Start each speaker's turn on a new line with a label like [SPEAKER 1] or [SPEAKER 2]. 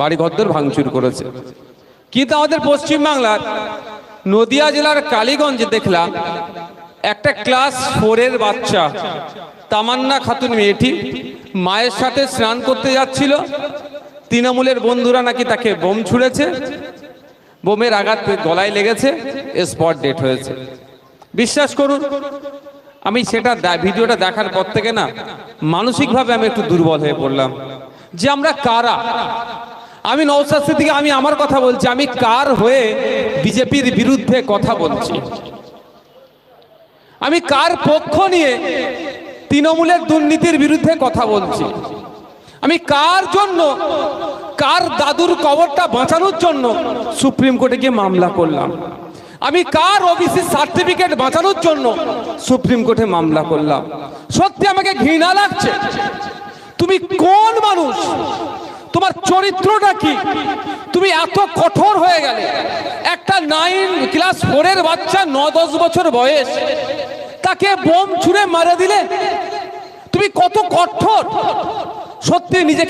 [SPEAKER 1] বাড়ি ঘরদোর ভাঙচুর করেছে। কিন্তু আমাদের পশ্চিমবাংলার নদিয়া জেলার কালীগঞ্জে দেখলাম, একটা ক্লাস ফোরের বাচ্চা, তামান্না খাতুন মেয়েটি, মায়ের সাথে স্নান করতে যাচ্ছিল। তৃণমূলের বন্ধুরা নাকি তাকে বোম ছুঁড়েছে। বোমের আঘাত গলায় লেগেছে স্পট ডেট হয়েছে। বিশ্বাস করুন, আমি সেটা ভিডিওটা দেখার পর থেকে না, মানসিকভাবে আমি একটু দুর্বল হয়ে পড়লাম। যে আমরা কারা? আমি নৌসাদ থেকে আমি আমার কথা বলছি, আমি কার হয়ে বিজেপির বিরুদ্ধে কথা বলছি? আমি কার পক্ষ নিয়ে তৃণমূলের দুর্নীতির বিরুদ্ধে কথা বলছি? আমি কার জন্য, কার দাদুর কবরটা বাঁচানোর জন্য সুপ্রিম কোর্টে গিয়ে মামলা করলাম? আমি কার ওবিসি সার্টিফিকেট বাঁচানোর জন্য সুপ্রিম কোর্টে মামলা করলাম? সত্যি আমাকে ঘৃণা লাগছে? তুমি কোন মানুষ? তোমার চরিত্রটা কি? তুমি এত কঠোর হয়ে গেলে। একটা নাইন ক্লাস ফোরের বাচ্চা ন দশ বছর বয়স, তাকে বোম ছুঁড়ে মারা দিলে? তুমি কত কঠোর? সত্যি নিজেকে